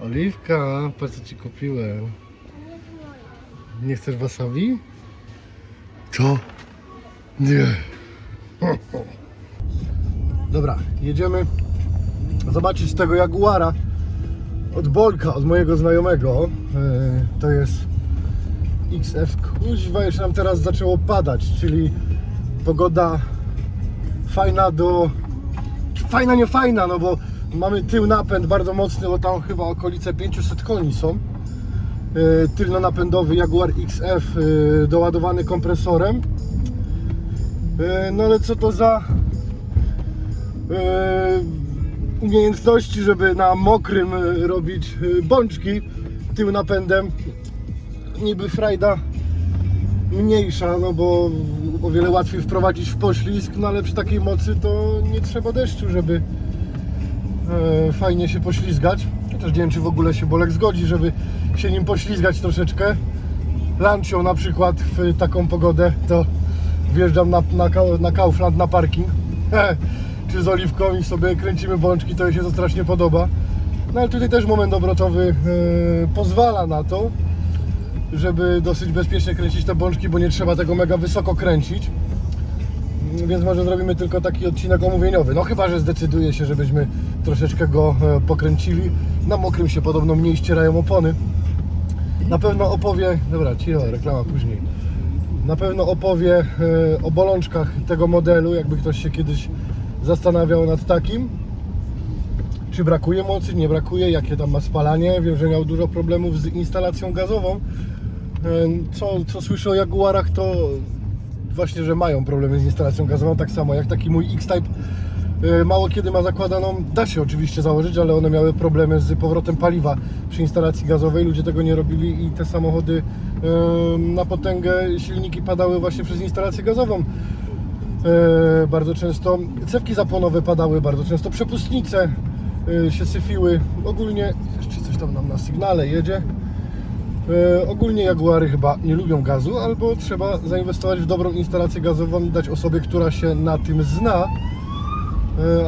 Oliwka, patrz co ci kupiłem. Nie chcesz wasabi? Co? Nie. Dobra, jedziemy zobaczyć tego Jaguara od Bolka, od mojego znajomego. Yy, To jest XF. Kuźwa, już nam teraz zaczęło padać, czyli pogoda fajna do... Fajna, nie fajna, no bo mamy tył napęd bardzo mocny, bo tam chyba okolice 500 koni są. Yy, Tylno-napędowy Jaguar XF yy, doładowany kompresorem. No ale co to za umiejętności, żeby na mokrym yy, robić yy, bączki tył napędem. Niby frajda mniejsza, no bo o wiele łatwiej wprowadzić w poślizg, no ale przy takiej mocy to nie trzeba deszczu, żeby e, fajnie się poślizgać. Chociaż nie wiem, czy w ogóle się Bolek zgodzi, żeby się nim poślizgać troszeczkę. Lancią na przykład w taką pogodę, to wjeżdżam na, na, na Kaufland na parking, czy z oliwką i sobie kręcimy bączki, to jej się to strasznie podoba. No ale tutaj też moment obrotowy e, pozwala na to, żeby dosyć bezpiecznie kręcić te bączki, bo nie trzeba tego mega wysoko kręcić. Więc może zrobimy tylko taki odcinek omówieniowy. No chyba, że zdecyduje się, żebyśmy troszeczkę go e, pokręcili. Na mokrym się podobno mniej ścierają opony. Na pewno opowie, dobra, cicho, reklama później. Na pewno opowie e, o bolączkach tego modelu, jakby ktoś się kiedyś zastanawiał nad takim. Czy brakuje mocy, nie brakuje, jakie tam ma spalanie. Wiem, że miał dużo problemów z instalacją gazową. Co, co słyszę o Jaguarach, to właśnie, że mają problemy z instalacją gazową, tak samo jak taki mój X-Type. Mało kiedy ma zakładaną, da się oczywiście założyć, ale one miały problemy z powrotem paliwa przy instalacji gazowej. Ludzie tego nie robili i te samochody na potęgę silniki padały właśnie przez instalację gazową. E, bardzo często cewki zapłonowe padały, bardzo często przepustnice e, się syfiły. Ogólnie, jeszcze coś tam nam na sygnale jedzie. E, ogólnie Jaguary chyba nie lubią gazu, albo trzeba zainwestować w dobrą instalację gazową dać osobie, która się na tym zna,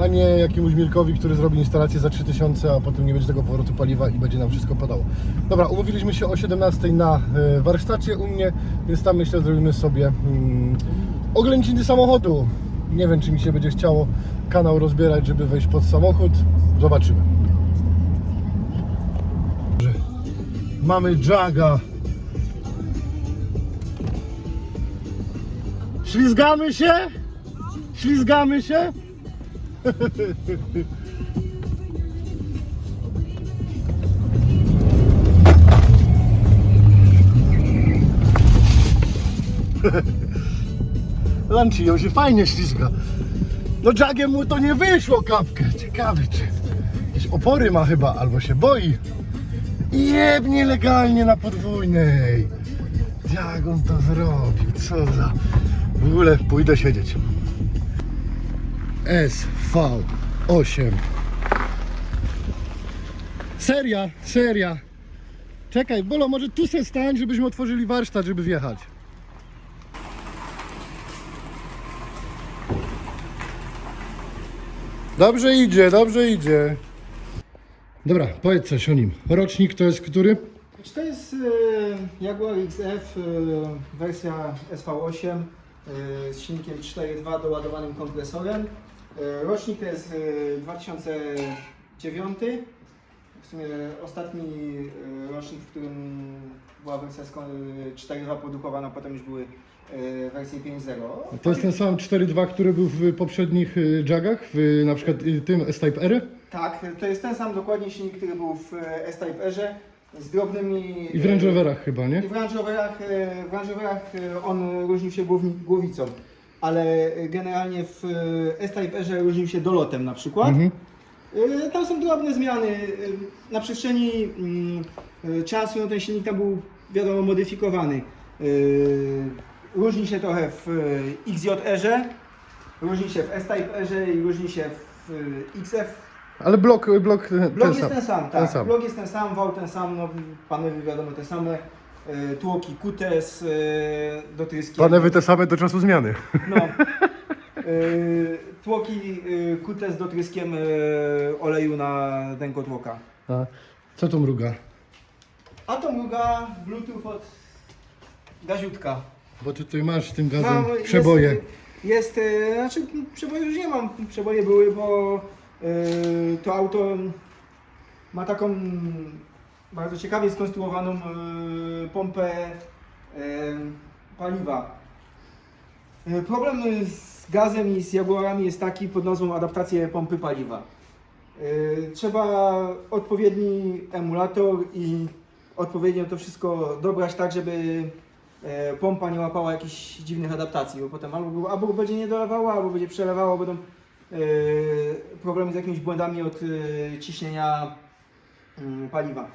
a nie jakiemuś Milkowi, który zrobi instalację za 3000, a potem nie będzie tego powrotu paliwa i będzie nam wszystko padało. Dobra, umówiliśmy się o 17 na warsztacie u mnie, więc tam myślę zrobimy sobie mm, oględziny samochodu. Nie wiem, czy mi się będzie chciało kanał rozbierać, żeby wejść pod samochód. Zobaczymy. Mamy Jaga. Ślizgamy się? Ślizgamy się? Lanciją się fajnie ślizga. No Jagiem mu to nie wyszło kapkę. Ciekawe czy jakieś opory ma chyba, albo się boi. Jebnie legalnie na podwójnej. Jak on to zrobił? Co za... W ogóle pójdę siedzieć. SV8 Seria, seria. Czekaj, Bolo, może tu se stań, żebyśmy otworzyli warsztat, żeby wjechać. Dobrze idzie, dobrze idzie. Dobra, powiedz coś o nim. Rocznik to jest który? To jest e, Jaguar XF, e, wersja SV8 e, z silnikiem 4.2 doładowanym kompresorem. Rocznik to jest e, 2009. W sumie ostatni rocznik, w którym była wersja sko- e, 4.2 produkowana, potem już były e, wersje 5.0. To jest ten sam 4.2, który był w poprzednich y, Jagach, w na przykład y, tym S-Type R Tak, to jest ten sam dokładnie silnik, który był w e, S-Type Erze z drobnymi... i w Range Roverach chyba, nie? I w Range Roverach, e, w Range Roverach e, on różnił się głowni, głowicą, ale e, generalnie w e, S-Type Erze różnił się dolotem na przykład. Mhm. E, Tam są drobne zmiany. E, Na przestrzeni mm, e, czasu no, ten silnik tam był wiadomo modyfikowany. E, Różni się trochę w e, XJ-erze, różni się w S-Type erze i różni się w e, XF Ale blok, blok ten Blok sam. jest ten sam, ten tak. sam. Blok jest ten sam, wał ten sam, no panele wiadomo te same. e, tłoki kutes e, do tryskiem. Panewy te same do czasu zmiany. No. Tłoki e, kutes do tryskiem e, oleju na ten kotłoka. A co to mruga? A to mruga Bluetooth od gaziutka. Bo ty tutaj masz tym gazem Mam- jest- przeboje. Jest, e, znaczy przeboje już nie mam, przeboje były, bo e, to auto ma taką bardzo ciekawie skonstruowaną e, pompę e, paliwa. E, Problem z gazem i z Jaguarami jest taki pod nazwą adaptację pompy paliwa. E, Trzeba odpowiedni emulator i odpowiednio to wszystko dobrać tak, żeby pompa nie łapała jakichś dziwnych adaptacji, bo potem albo, albo będzie nie dolewała, albo będzie przelewało, będą e, problemy z jakimiś błędami od e, ciśnienia mm, paliwa.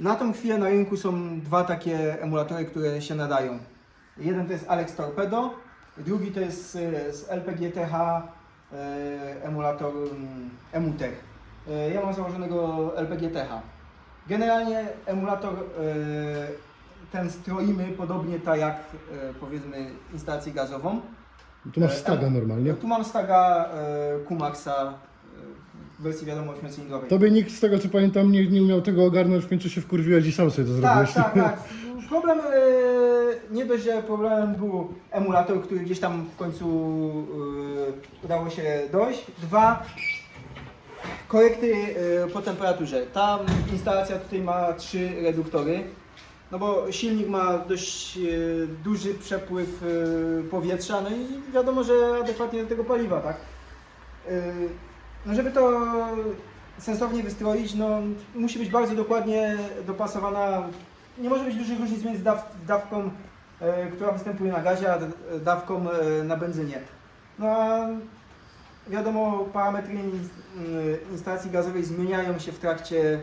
Na tą chwilę na rynku są dwa takie emulatory, które się nadają. Jeden to jest Alex Torpedo, drugi to jest e, z LPGTH e, emulator mm, Emutech. E, Ja mam założonego LPGTH. Generalnie emulator e, ten stroimy podobnie tak jak e, powiedzmy instalację gazową. Tu masz E, staga em- normalnie. Tu mam staga e, Kumaxa e, w wersji wiadomo 8-cylindrowej. Tobie nikt z tego co pamiętam nie, nie umiał tego ogarnąć, w końcu się wkurwiłeś i sam sobie to Tak, zrobiłeś. tak, tak. Problem, e, nie dość, że problemem był emulator, który gdzieś tam w końcu e, udało się dojść. Dwa, korekty e, po temperaturze. Ta instalacja tutaj ma trzy reduktory. No bo silnik ma dość e, duży przepływ e, powietrza, no i wiadomo, że adekwatnie do tego paliwa, tak? E, No żeby to sensownie wystroić, no musi być bardzo dokładnie dopasowana. Nie może być dużych różnic między daw, dawką, która występuje na gazie, a dawką na benzynie. No a wiadomo, parametry ins- instalacji gazowej zmieniają się w trakcie,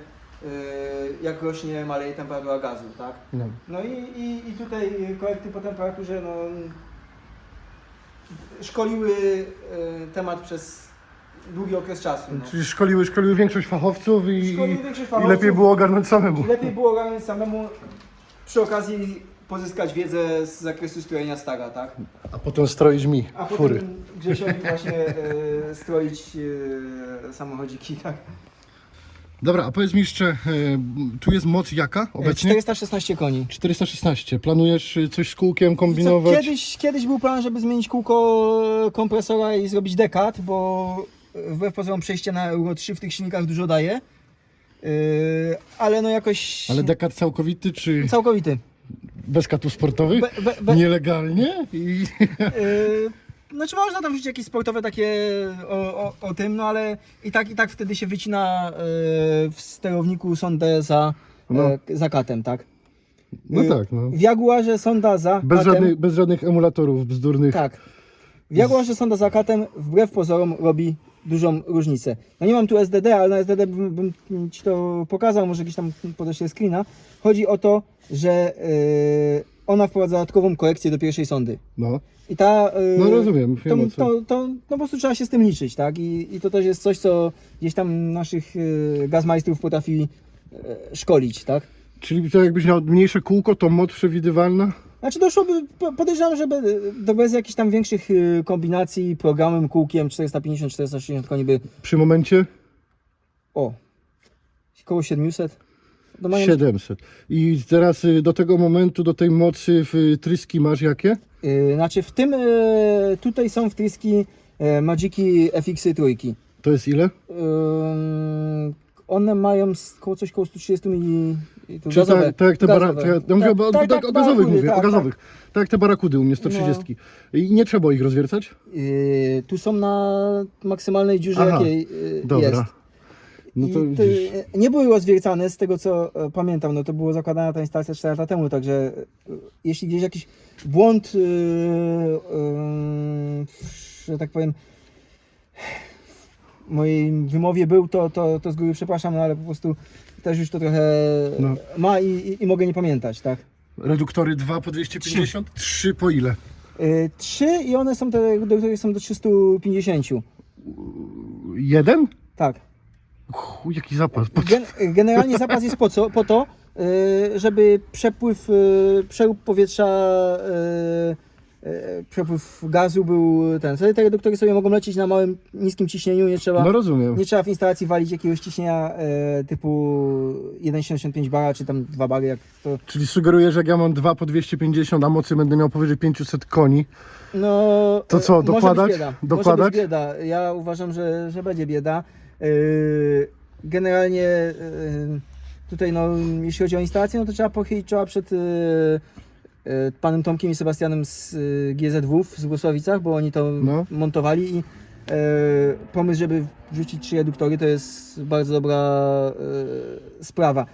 jak rośnie, maleje temperatura gazu, tak? No. No i, i, i tutaj korekty po temperaturze no, szkoliły e, temat przez długi okres czasu. No. Czyli szkoliły, szkoliły większość fachowców i, Szkoliły większość i fachowców. lepiej było ogarnąć samemu. Lepiej było ogarnąć samemu przy okazji pozyskać wiedzę z zakresu strojenia staga, tak? A potem stroić mi A fury. potem Grzesiowi właśnie e, stroić e, samochodziki, tak? Dobra, a powiedz mi jeszcze, e, tu jest moc jaka obecnie? 416 koni. 416. Planujesz y, coś z kółkiem Co, kombinować? kiedyś, kiedyś był plan, żeby zmienić kółko kompresora i zrobić dekat, bo wbrew pozorom przejście na Euro 3 w tych silnikach dużo daje. Yy, ale no jakoś Ale dekat całkowity czy całkowity. bez katów sportowych? Be, be, be, Nielegalnie? I... Yy, znaczy można tam wrzucić jakieś sportowe takie o, o, o tym, no ale i tak i tak wtedy się wycina yy, w sterowniku sondę za, No. e, za katem, tak? No Yy, tak, no. W Jaguarze sonda za Bez katem, żadnych, bez żadnych emulatorów bzdurnych. tak. W Jaguarze sonda za katem wbrew pozorom robi dużą różnicę. No nie mam tu SDD, ale na SDD bym, bym Ci to pokazał, może gdzieś tam podeślę screena. Chodzi o to, że yy, ona wprowadza dodatkową korekcję do pierwszej sondy. No, I ta. Yy, no rozumiem. to, to, to, no po prostu trzeba się z tym liczyć, tak? I, i to też jest coś, co gdzieś tam naszych yy, gazmajstrów potrafi yy, szkolić, tak? Czyli to jakbyś miał mniejsze kółko, to moc przewidywalna? Znaczy doszłoby, po- podejrzewam, że be- to bez jakichś tam większych yy, kombinacji, programem, kółkiem 450-460 koni by, Przy momencie o, około 700. No mają, 700. I teraz y, do tego momentu, do tej mocy w y, tryski masz jakie? yy, znaczy w tym, yy, tutaj są wtryski yy, Magiki FX trójki. To jest ile? Ym, one mają z- koło coś koło 130 mili. Czy tak, tak jak te bara, gazowe. to ja, mówię o, Tak, tak, tak, o gazowych barakudy, mówię, tak, o gazowych. Tak. jak te barakudy u mnie 130. I nie trzeba ich rozwiercać? tak. Yy, tu są na maksymalnej dziurze, Aha, jakiej yy, Dobra. No to I widzisz. te- nie były rozwiercane, z tego co e, pamiętam, no to było zakładana ta instalacja 4 lata temu, także e, jeśli gdzieś jakiś błąd, yy, yy, że tak powiem, w mojej wymowie był, to, to, to z góry przepraszam, no ale po prostu też już to trochę No. ma i, i, i mogę nie pamiętać, tak? Reduktory 2 po 250? 3 po ile? Yy, trzy i one są te, reduktory są do 350, Jeden? tak. Chuj, jaki zapas. Po co? Gen, generalnie zapas jest po co? Po to, y, żeby przepływ, y, przerób powietrza, y, y, przepływ gazu był ten. Wtedy te reduktory sobie mogą lecieć na małym, niskim ciśnieniu, nie trzeba, No rozumiem. nie trzeba w instalacji walić jakiegoś ciśnienia y, typu 1,75 bara, czy tam 2 bary, jak to Czyli sugerujesz, że jak ja mam dwa po 250, a mocy będę miał powyżej 500 koni, No, To co, e, może dokładać? Być bieda. Może Dokładać? być bieda. Ja uważam, że, że będzie bieda. Yy, Generalnie yy, tutaj, no, jeśli chodzi o instalację, no to trzeba pochylić czoła przed yy, panem Tomkiem i Sebastianem z GZW w Zgłosławicach, bo oni to No. montowali i pomysł, żeby wrzucić trzy reduktory, to jest bardzo dobra sprawa.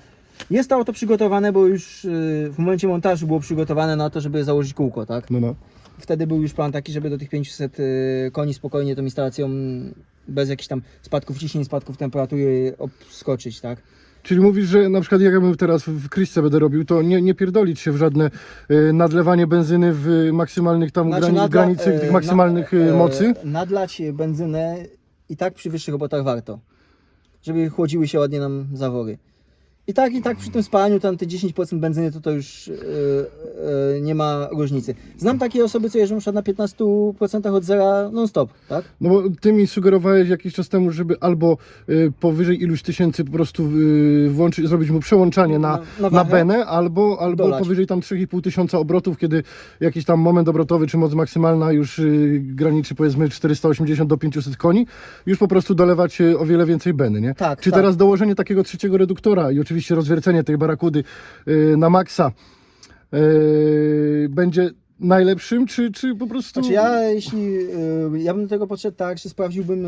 Jest to auto przygotowane, bo już w momencie montażu było przygotowane na to, żeby założyć kółko, tak? no no. Wtedy był już plan taki, żeby do tych 500 y, koni spokojnie tą instalacją bez jakichś tam spadków ciśnień, spadków temperatury obskoczyć, tak? Czyli mówisz, że na przykład jak ja bym teraz w Kryśce będę robił, to nie, nie pierdolić się w żadne y, nadlewanie benzyny w maksymalnych tam grani- nadla- granicy e, tych maksymalnych y, e, mocy? Nadlać benzynę i tak przy wyższych obrotach warto, żeby chłodziły się ładnie nam zawory. I tak, i tak przy tym spalaniu tam te 10% benzyny to to już e, e, nie ma różnicy. Znam takie osoby, co jeżdżą na przykład na 15% od zera non-stop, tak? No bo ty mi sugerowałeś jakiś czas temu, żeby albo y, powyżej iluś tysięcy po prostu y, włączyć, zrobić mu przełączanie na, Na- na na, benę, albo, albo Dolać. powyżej tam 3,5 tysiąca obrotów, kiedy jakiś tam moment obrotowy czy moc maksymalna już y, graniczy powiedzmy 480 do 500 koni, już po prostu dolewać o wiele więcej beny, nie? Tak, Czy tak. teraz dołożenie takiego trzeciego reduktora i oczywiście rozwiercenie tej barakudy y, na maksa y, będzie najlepszym, czy, czy po prostu... Znaczy ja, jeśli y, ja bym do tego podszedł tak, że sprawdziłbym,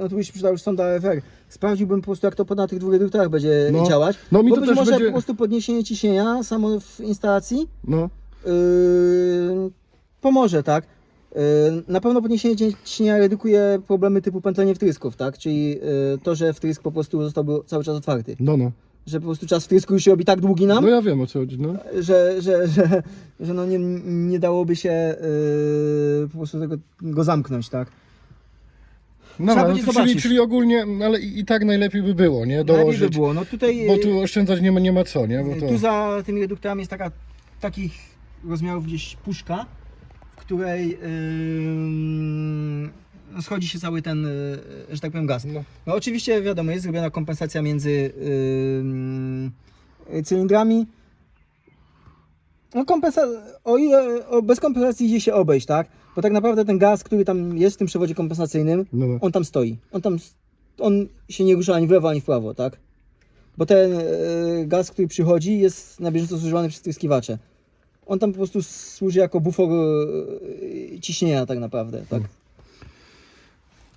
no tu byś przydał już sonda AFR, sprawdziłbym po prostu jak to na tych dwóch reduktorach będzie No. działać, No mi bo to być może będzie- po prostu podniesienie ciśnienia samo w instalacji No. yy, pomoże, tak? Yy, na pewno podniesienie ciśnienia redukuje problemy typu pętlenie wtrysków, tak? Czyli yy, to, że wtrysk po prostu zostałby cały czas otwarty. No, no. Że po prostu czas wtrysku już się robi tak długi nam, No ja wiem o co chodzi, no. że, że, że, że no nie, nie dałoby się yy, po prostu tego, go zamknąć, tak? No, Trzeba będzie to czyli, zobaczyć. czyli ogólnie, ale i, i tak najlepiej by było, nie? Lepiej by Dołożyć. było. No tutaj, Bo tu oszczędzać nie ma, nie ma co, nie? Bo to... Tu za tymi reduktorami jest taka, takich rozmiarów gdzieś puszka, której yy, schodzi się cały ten, yy, że tak powiem, gaz. No. No oczywiście wiadomo, jest zrobiona kompensacja między yy, cylindrami. No kompensa o ile o, bez kompensacji idzie się obejść, tak? Bo tak naprawdę ten gaz, który tam jest w tym przewodzie kompensacyjnym, No, no. on tam stoi. On tam, on się nie rusza ani w lewo, ani w prawo, tak? Bo ten e, gaz, który przychodzi, jest na bieżąco zużywany przez tryskiwacze. On tam po prostu służy jako bufor e, ciśnienia tak naprawdę, tak?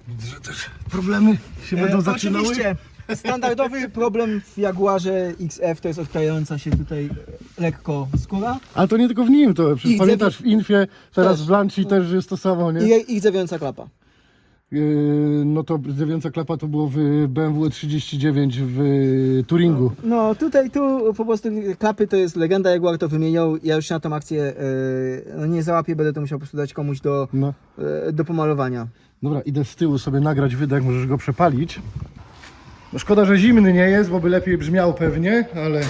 Widzę, że też problemy się będą E, zaczynały. Oczywiście, standardowy problem w Jaguarze XF to jest odklejająca się tutaj lekko skóra Ale to nie tylko w nim, to przecież I pamiętasz w Infie, teraz Też. w Lancia też jest to samo, nie? i zawiąca klapa. Yy, no to dziewiąca klapa to było w BMW 39 w Turingu. No tutaj, tu po prostu klapy to jest legenda, Jaguar to wymieniał. Ja już się na tą akcję e, no nie załapię, będę to musiał po prostu dać komuś do, No. e, do pomalowania. Dobra, idę z tyłu sobie nagrać wydech, możesz go przepalić. No szkoda, że zimny nie jest, bo by lepiej brzmiał pewnie, ale...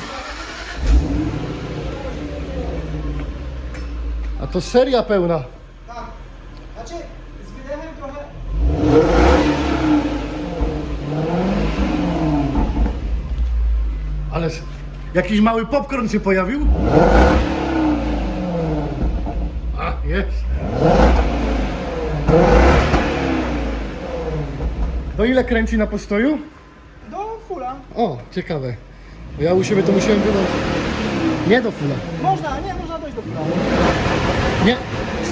A to seria pełna. Tak, znaczy z wydechem trochę... Ale jakiś mały popcorn się pojawił? A, jest. To ile kręci na postoju? Do fula. O, ciekawe. Bo ja u siebie to musiałem wyłączyć. Nie do fula. Można, nie, można dojść do fula. Nie,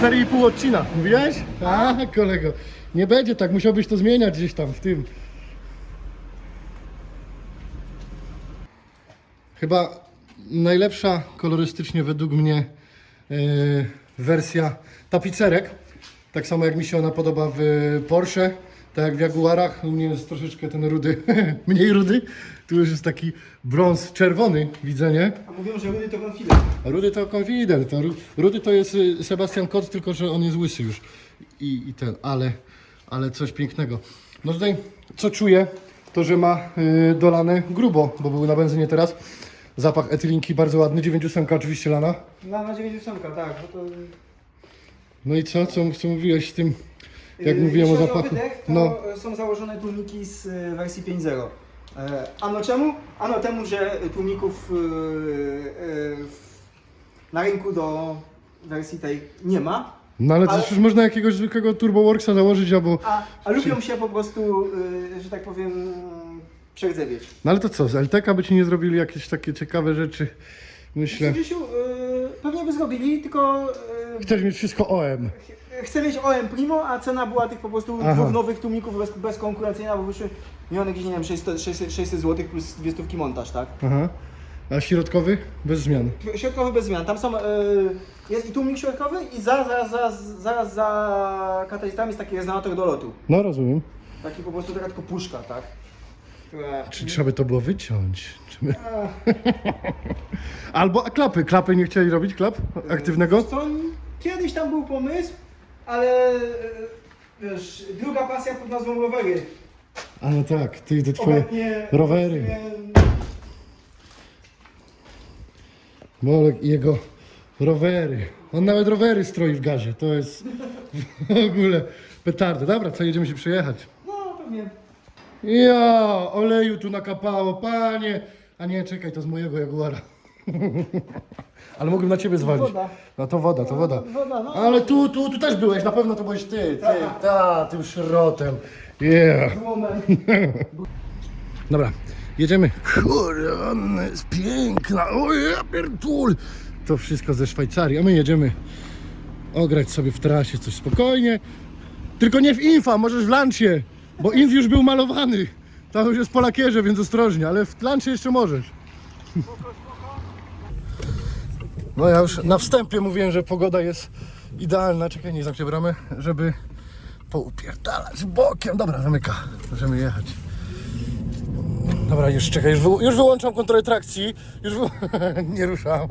4,5 odcina. Mówiłeś? A, kolego. Nie będzie tak, musiałbyś to zmieniać gdzieś tam w tym. Chyba najlepsza kolorystycznie według mnie e, wersja tapicerek. Tak samo jak mi się ona podoba w Porsche, tak jak w Jaguarach. U mnie jest troszeczkę ten rudy, mniej rudy. Tu już jest taki brąz czerwony, widzę, nie? A mówią, że rudy to konfident. Rudy to konfident. To Ru- Rudy to jest y, Sebastian Kot, tylko że on jest łysy już. I, i ten, ale, ale coś pięknego. No tutaj co czuję, to że ma y, dolane grubo, bo był na benzynie teraz. Zapach etylinki bardzo ładny, 98 oczywiście lana. Na, na 98, tak, bo to... No i co, co, co mówiłeś z tym, jak Yy, mówiłem o jeśli chodzi zapachu? wydech, to No, są założone tłumiki z y, wersji 5.0. E, Ano czemu? Ano temu, że tłumików y, w- na rynku do wersji tej nie ma, no ale, ale- przecież można jakiegoś zwykłego TurboWorksa założyć albo... a, a lubią się po prostu, że tak powiem, przerdzewieć. No ale to co, z LTK by ci nie zrobili jakieś takie ciekawe rzeczy? Myślę. Grzesiu, y, pewnie by zrobili, tylko y, Chcesz mieć wszystko OM. ch- chcę mieć OM Primo, a cena była tych po prostu Aha. dwóch nowych tłumików bez, bezkonkurencyjna, bo wyszły miliony gdzieś, nie wiem, 600, 600, 600 zł plus dwie stówki montaż, tak? Aha. A środkowy? Bez zmian. Środkowy bez zmian. Tam są, y, jest i tłumik środkowy i za, za, za, zaraz za katalizami jest taki rezonator do lotu. No rozumiem. Taki po prostu taka tylko puszka, tak? Która... Czy trzeba by to było wyciąć? Czy my... Albo a klapy. Klapy nie chcieli robić klap aktywnego? Co, kiedyś tam był pomysł, ale y, wiesz, druga pasja pod nazwą rowery. A no tak, ty te twoje Obecnie- rowery. Bolek i jego rowery. On nawet rowery stroi w gazie. To jest w ogóle petarda. Dobra, co jedziemy się przejechać? No pewnie. Ja, oleju tu nakapało, panie. A nie, czekaj, to z mojego Jaguara. Ale mogłem na ciebie zwalić. Woda. No to woda, to woda. Woda, no. Ale tu, tu, tu też byłeś, na pewno to byłeś ty, ty, ta, tym szrotem. Yeah. Dobra, jedziemy. Kurde, ona jest piękna. O ja pierdul. To wszystko ze Szwajcarii, a my jedziemy ograć sobie w trasie coś spokojnie. Tylko nie w Infa, możesz w Lancie, bo Inf już był malowany. Tam już jest po lakierze, więc ostrożnie, ale w Lancie jeszcze możesz. No ja już na wstępie mówiłem, że pogoda jest idealna. Czekaj, nie zamknę bramę, żeby poupierdalać bokiem. Dobra, zamyka. Możemy jechać. Dobra, już czekaj, już, wy, już wyłączam kontrolę trakcji. Już wy... nie ruszam.